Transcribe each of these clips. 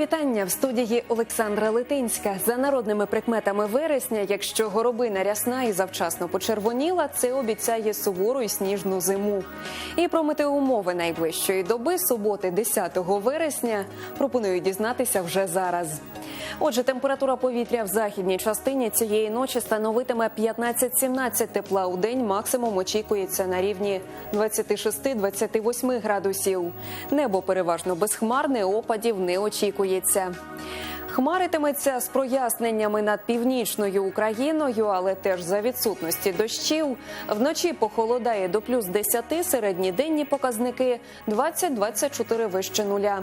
вітання в студії Олександра Литинська. За народними прикметами вересня, якщо горобина рясна і завчасно почервоніла, це обіцяє сувору і сніжну зиму. І про метеоумови найближчої доби, суботи, 10 вересня, пропоную дізнатися вже зараз. Отже, температура повітря в західній частині цієї ночі становитиме 15-17 тепла у день. Максимум очікується на рівні 26-28 градусів. Небо переважно безхмарне, опадів не очікується. Хмаритиметься з проясненнями над північною Україною, але теж за відсутності дощів. Вночі похолодає до плюс 10, середні денні показники 20-24 вище нуля.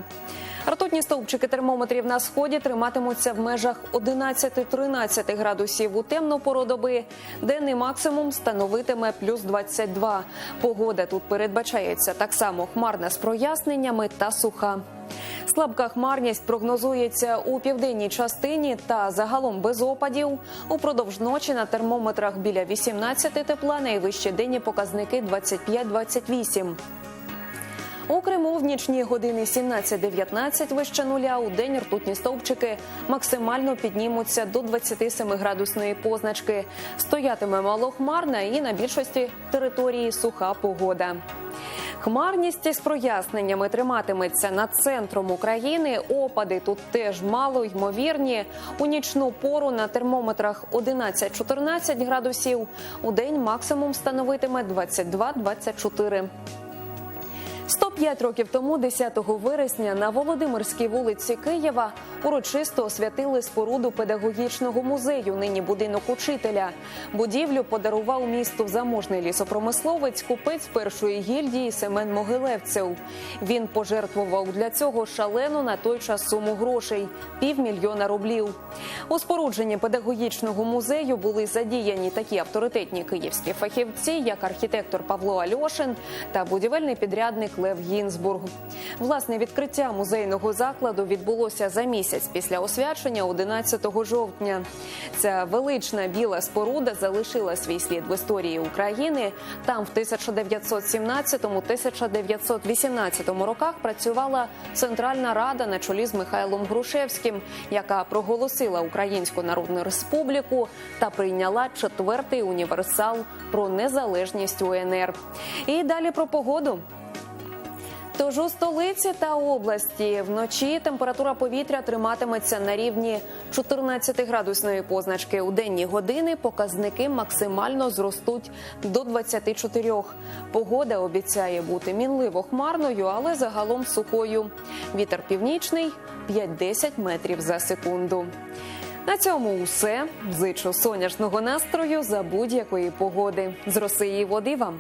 Ртутні стовпчики термометрів на сході триматимуться в межах 11-13 градусів у темну пору доби. Денний максимум становитиме плюс 22. Погода тут передбачається так само хмарна з проясненнями та суха. Слабка хмарність прогнозується у південній частині та загалом без опадів. Упродовж ночі на термометрах біля 18 тепла, найвищі денні показники 25-28. У Криму в нічні години 17-19 вище нуля. У день ртутні стовпчики максимально піднімуться до 27 градусної позначки. Стоятиме малохмарна і на більшості території суха погода. Хмарність із проясненнями триматиметься над центром України. Опади тут теж мало ймовірні. У нічну пору на термометрах 11-14 градусів. У день максимум становитиме 22-24. 105 років тому, 10 вересня, на Володимирській вулиці Києва урочисто освятили споруду педагогічного музею. Нині будинок учителя. Будівлю подарував місту заможний лісопромисловець, купець першої гільдії Семен Могилевцев. Він пожертвував для цього шалену на той час суму грошей півмільйона рублів. У спорудженні педагогічного музею були задіяні такі авторитетні київські фахівці, як архітектор Павло Альошин та будівельний підрядник Лев Гінзбург. Власне відкриття музейного закладу відбулося за місяць після освячення 11 жовтня. Ця велична біла споруда залишила свій слід в історії України. Там в 1917-1918 роках працювала Центральна Рада на чолі з Михайлом Грушевським, яка проголосила Українську Народну Республіку та прийняла четвертий універсал про незалежність УНР. І далі про погоду. Тож у столиці та області вночі температура повітря триматиметься на рівні 14 градусної позначки. У денні години показники максимально зростуть до 24. Погода обіцяє бути мінливо хмарною, але загалом сухою. Вітер північний 5-10 метрів за секунду. На цьому усе. Зичу сонячного настрою за будь-якої погоди. З роси і води вам.